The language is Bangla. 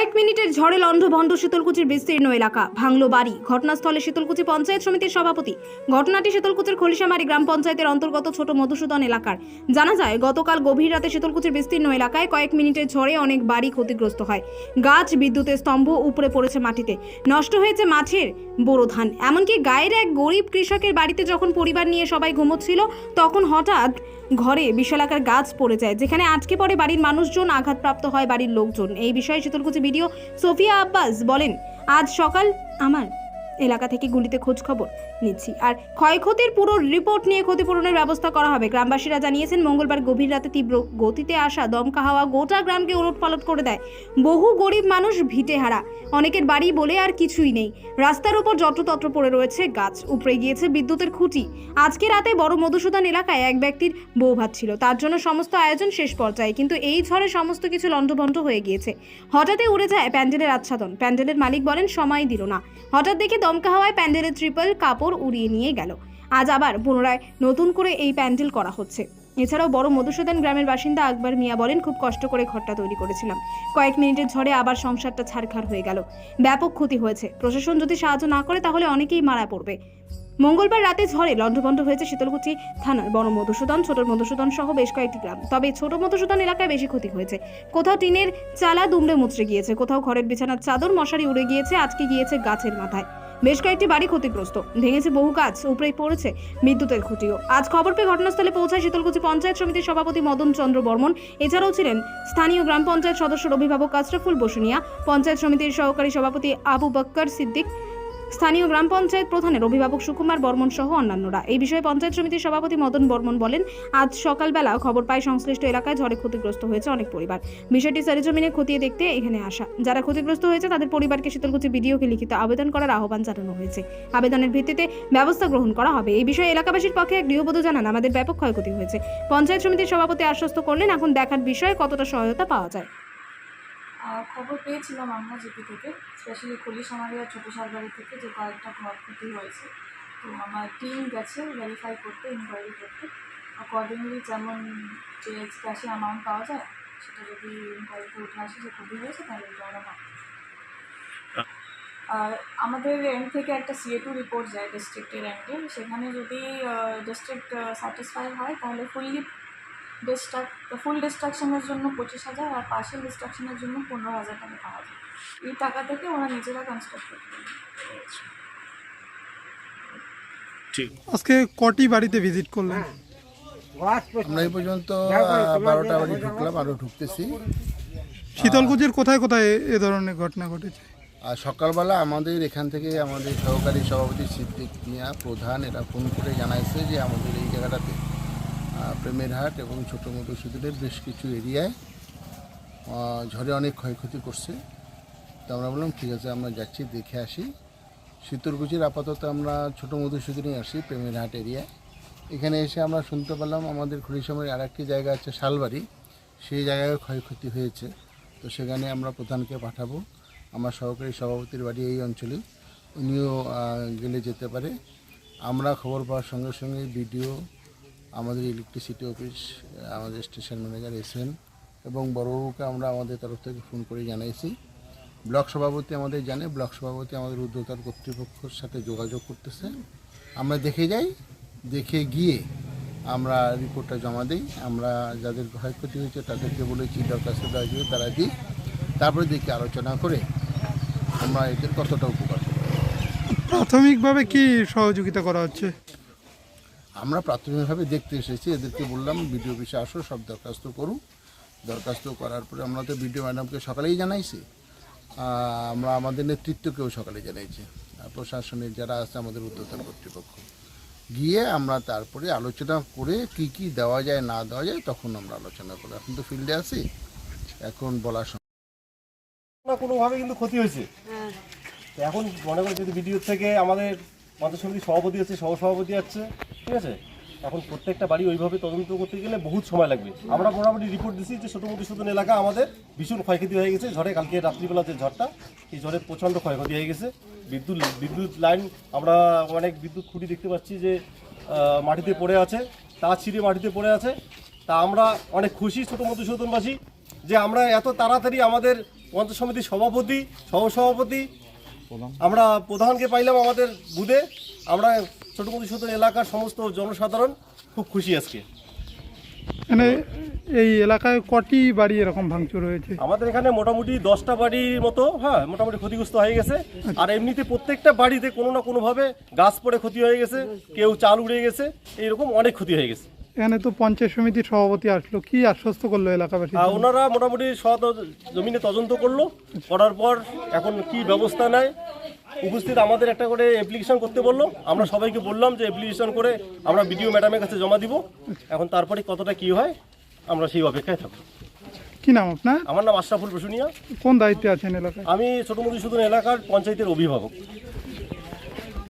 কয়েক মিনিটের ঝড়ে লণ্ডভণ্ড শীতলকুচির বিস্তীর্ণ এলাকা। ভাঙলো বাড়ি। ঘটনাস্থলে শীতলকুচি পঞ্চায়েত সমিতির সভাপতি। ঘটনাটি শীতলকুচির খলিশামারি গ্রাম পঞ্চায়েতের অন্তর্গত ছোট মধুসূদন এলাকার। জানা যায়, গতকাল গভীর রাতে শীতলকুচির বিস্তীর্ণ এলাকায় কয়েক মিনিটের ঝড়ে অনেক বাড়ি ক্ষতিগ্রস্ত হয়। গাছ, বিদ্যুতের স্তম্ভ উপরে পড়েছে মাটিতে। নষ্ট হয়েছে মাঠের বোরো ধান এমনকি গায়ের এক গরিব কৃষকের বাড়িতে যখন পরিবার নিয়ে সবাই ঘুমোচ্ছিল, তখন হঠাৎ ঘরে বিশালাকার গাছ পড়ে যায়, যেখানে আটকে পড়ে বাড়ির মানুষজন, আঘাতপ্রাপ্ত হয় বাড়ির লোকজন। এই বিষয়ে শীতলকুচি ভিডিও সোফিয়া আব্বাস বলেন আজ সকাল আমার এলাকা থেকে গুলিতে খোঁজ খবর। নিচ্ছি। আর ক্ষয়ক্ষতির পুরো রিপোর্ট নিয়ে ক্ষতিপূরণের ব্যবস্থা করা হবে। গ্রামবাসীরা জানিয়েছেন, মঙ্গলবার গভীর রাতে তীব্র গতিতে আসা দমকা হাওয়া গোটা গ্রামকে ওলট পালট করে দেয়। বহু গরিব মানুষ ভিটে হারা। অনেকের বাড়ি বলে আর কিছুই নেই। রাস্তার উপর যত্রতত্র পড়ে রয়েছে গাছ। উপড়ে গিয়েছে বিদ্যুতের খুঁটি। আজকে রাতে বড় মধুসূদন এলাকায় এক ব্যক্তির বউ ভাত ছিল। তার জন্য সমস্ত আয়োজন শেষ পর্যায়ে। কিন্তু এই ঝড়ে সমস্ত কিছু লণ্ডভণ্ড হয়ে গিয়েছে। হঠাৎই উড়ে যায় প্যান্ডেলের আচ্ছাদন। প্যান্ডেলের মালিক বলেন, সময় দিল না। হঠাৎ দেখে দমকা হাওয়ায় প্যান্ডেলের ট্রিপল কাপড় উড়িয়ে নিয়ে গেল। আজ আবার পুনরায় নতুন করে এই প্যান্ডেল করা হচ্ছে। এছাড়াও বড় মধুসূদন গ্রামের বাসিন্দা আকবর মিয়া বলেন, খুব কষ্ট করে ঘরটা তৈরি করেছিলাম। কয়েক মিনিটের ঝড়ে আবার সংসারটা ছাড়খাড় হয়ে গেল। ব্যাপক ক্ষতি হয়েছে। প্রশাসন যদি সাহায্য না করে, তাহলে অনেকেই মারা পড়বে। মঙ্গলবার রাতে ঝড়ে লণ্ডভণ্ড হয়েছে শীতলকুচি থানার বড় মধুসূদন, ছোট মধুসূদন সহ বেশ কয়েকটি গ্রাম। তবে ছোট মধুসূদন এলাকায় বেশি ক্ষতি হয়েছে। কোথাও টিনের চালা দুমড়ে মুচড়ে গিয়েছে, কোথাও ঘরের বিছানার চাদর মশারি উড়ে গিয়েছে আজকে গিয়েছে গাছের মাথায়। বেশ কয়েকটি বাড়ি ক্ষতিগ্রস্ত। ভেঙেছে বহু কাজ উপরেই পড়েছে বিদ্যুতের খুঁটিও। আজ খবর পেয়ে ঘটনাস্থলে পৌঁছায় শীতলকুচি পঞ্চায়েত সমিতির সভাপতি মদন চন্দ্র বর্মন। এছাড়াও ছিলেন স্থানীয় গ্রাম পঞ্চায়েত সদস্যের অভিভাবক আশরাফুল বসুনিয়া, পঞ্চায়েত সমিতির সহকারী সভাপতি আবু বক্কর সিদ্দিক স্থানীয় গ্রাম পঞ্চায়েত প্রধানের অভিভাবক সুকুমার বর্মন সহ অন্যান্যরা। এই বিষয়ে পঞ্চায়েত সমিতির সভাপতি মদন বর্মন বলেন, আজ সকালবেলা খবর পায় সংশ্লিষ্ট এলাকায় ঝড়ে ক্ষতিগ্রস্ত হয়েছে অনেক পরিবার। বিষয়টি সরেজমিনে খতিয়ে দেখতে এখানে আসা। যারা ক্ষতিগ্রস্ত হয়েছে তাদের পরিবারকে শীতলকুচি বিডিওকে লিখিত আবেদন করার আহ্বান জানানো হয়েছে। আবেদনের ভিত্তিতে ব্যবস্থা গ্রহণ করা হবে। এই বিষয়ে এলাকাবাসীর পক্ষে এক গৃহবধূ জানান, আমাদের ব্যাপক ক্ষয়ক্ষতি হয়েছে। পঞ্চায়েত সমিতির সভাপতি আশ্বস্ত করলেন, এখন দেখার বিষয়ে কতটা সহায়তা পাওয়া যায়। খবর পেয়েছিলাম আমরা জিপি থেকে স্পেশালি পুলিশ আমাদের ছোটো সারবাড়ি থেকে যে কয়েকটা ঘর ক্ষতি হয়েছে। তো আমার টিম গেছে ভেরিফাই করতে ইনকোয়ারি করতে। অ্যাকর্ডিংলি যেমন যে ক্যাশে অ্যামাউন্ট পাওয়া যায়, সেটা যদি ইনকোয়ারিতে উঠে আসে যে ক্ষতি হয়েছে, তাহলে ওরা পাবে আর আমাদের এন্ড থেকে একটা সিএ টু রিপোর্ট যায় ডিস্ট্রিক্টের এন্ডে সেখানে যদি ডিস্ট্রিক্ট স্যাটিসফাই হয়, তাহলে ফুললি ডিস্ট্রাক ফুল ডিস্ট্রাকশনের জন্য পঁচিশ হাজার আর পার্সিয়াল ডিস্ট্রাকশনের জন্য পনেরো হাজার টাকা পাওয়া যায়। এই টাকা থেকে ওরা নিজেরা কনস্ট্রাক্ট করতে পারে ঠিক। আজকে কটি বাড়িতে ভিজিট করলেন? আমরা এই পর্যন্ত বারোটা বাড়ি ঢুকলাম আরও ঢুকতেছি। শীতলকুচির কোথায় কোথায় এ- ধরনের ঘটনা ঘটেছে? আর সকালবেলা আমাদের এখান থেকে আমাদের সহকারী সভাপতি সিদ্দিক মিয়া প্রধান এরা ফোন করে জানাইছে যে আমাদের এই জায়গাটাতে প্রেমের হাট এবং ছোটো মোটো সুদূরের বেশ কিছু এরিয়ায় ঝড়ে অনেক ক্ষয়ক্ষতি করছে। তো আমরা বললাম, ঠিক আছে, আমরা যাচ্ছি, দেখে আসি। শীতলকুচির আপাতত আমরা ছোটো মধুসূদনে আসি, প্রেমের হাট এরিয়ায়। এখানে এসে আমরা শুনতে পেলাম, আমাদের খুলিশমের আর একটি জায়গা আছে, শালবাড়ি। সেই জায়গায় ক্ষয়ক্ষতি হয়েছে। তো সেখানে আমরা প্রধানকে পাঠাবো। আমার সহকারী সভাপতির বাড়ি এই অঞ্চলে। উনিও গেলে যেতে পারে। আমরা খবর পাওয়ার সঙ্গে সঙ্গে বিডিও আমাদের ইলেকট্রিসিটি অফিস আমাদের স্টেশন ম্যানেজার এসেন এবং বড়বাবুকে আমরা আমাদের তরফ থেকে ফোন করে জানাইছি। ব্লক সভাপতি আমাদের জানে, ব্লক সভাপতি আমাদের উদ্যোক্তার কর্তৃপক্ষের সাথে যোগাযোগ করতেছে। আমরা দেখে যাই, দেখে গিয়ে আমরা রিপোর্টটা জমা দিই। আমরা যাদের ক্ষয়ক্ষতি হয়েছে তাদেরকে বলেছি, দরখাস্ত দেওয়া তারা দিই তারপরে দেখি আলোচনা করে আমরা এদের কতটা উপকার প্রাথমিকভাবে কি সহযোগিতা করা হচ্ছে? আমরা প্রাথমিকভাবে দেখতে এসেছি এদেরকে বললাম বিডিও অফিসে আসো সব দরখাস্ত করুন। দরখাস্ত করার পরে আমরা তো বিডিও ম্যাডামকে সকালেই জানাইছি। আমরা আমাদের নেতৃত্বকেও সকালে জানাইছি। আর প্রশাসনের যারা আছে আমাদের উদ্যোতন কর্তৃপক্ষ। গিয়ে আমরা তারপরে আলোচনা করে কি কি দেওয়া যায় না দেওয়া যায় তখন আমরা আলোচনা করি এখন তো ফিল্ডে আছি এখন বলা সম্ভব। না কোনোভাবে কিন্তু ক্ষতি হয়েছে। এখন মনে করি যদি ভিডিও থেকে আমাদের মাত্র সমিতির সভাপতি আছে সহসভাপতি আছে ঠিক আছে? এখন প্রত্যেকটা বাড়ি ওইভাবে তদন্ত করতে গেলে বহুত সময় লাগবে। আমরা মোটামুটি রিপোর্ট দিছি যে ছোটো মধুসূদন এলাকা আমাদের ভীষণ ক্ষয়ক্ষতি হয়ে গেছে। ঝড়ে কালকে রাত্রিবেলা যে ঝড়টা, এই ঝড়ে প্রচণ্ড ক্ষয়ক্ষতি হয়ে গেছে। বিদ্যুৎ বিদ্যুৎ লাইন, আমরা অনেক বিদ্যুৎ খুঁটি দেখতে পাচ্ছি যে মাটিতে পড়ে আছে তার ছিঁড়ে মাটিতে পড়ে আছে। তা আমরা অনেক খুশি ছোটো মতো মধুসূদনবাসী যে আমরা এত তাড়াতাড়ি আমাদের পঞ্চায়েত সমিতির সভাপতি, সহসভাপতি আমরা প্রধানকে পাইলাম আমাদের বুধে। আমরা ছোট মধুসূদন এলাকার সমস্ত জনসাধারণ খুব খুশি আজকে। মানে এই এলাকায় কটি বাড়ি এরকম ভাঙচুর হয়েছে? আমাদের এখানে মোটামুটি দশটা বাড়ির মতো হ্যাঁ মোটামুটি ক্ষতিগ্রস্ত হয়ে গেছে। আর এমনিতে প্রত্যেকটা বাড়িতে কোনো না কোনোভাবে গাছ পড়ে ক্ষতি হয়ে গেছে কেউ চাল উড়ে গেছে এইরকম অনেক ক্ষতি হয়ে গেছে। এখানে তো পঞ্চায়েত সমিতির সভাপতি আসলো। কি আশ্বস্ত করল এলাকাবাসী? ওনারা মোটামুটি সৎ জমিনে তদন্ত করল করার পর এখন কি ব্যবস্থা নেয় উপস্থিত আমাদের একটা করে অ্যাপ্লিকেশন করতে বলল। আমরা সবাইকে বললাম যে অ্যাপ্লিকেশন করে আমরা বিডিও ম্যাডামের কাছে জমা দিব। এখন তারপরে কতটা কি হয় আমরা সেই অপেক্ষায় থাকব। কি নাম আপনার? আমার নাম আশরাফুল বসুনিয়া কোন দায়িত্বে আছেন এলাকায়? আমি ছোট মধুসূদন এলাকার পঞ্চায়েতের অভিভাবক।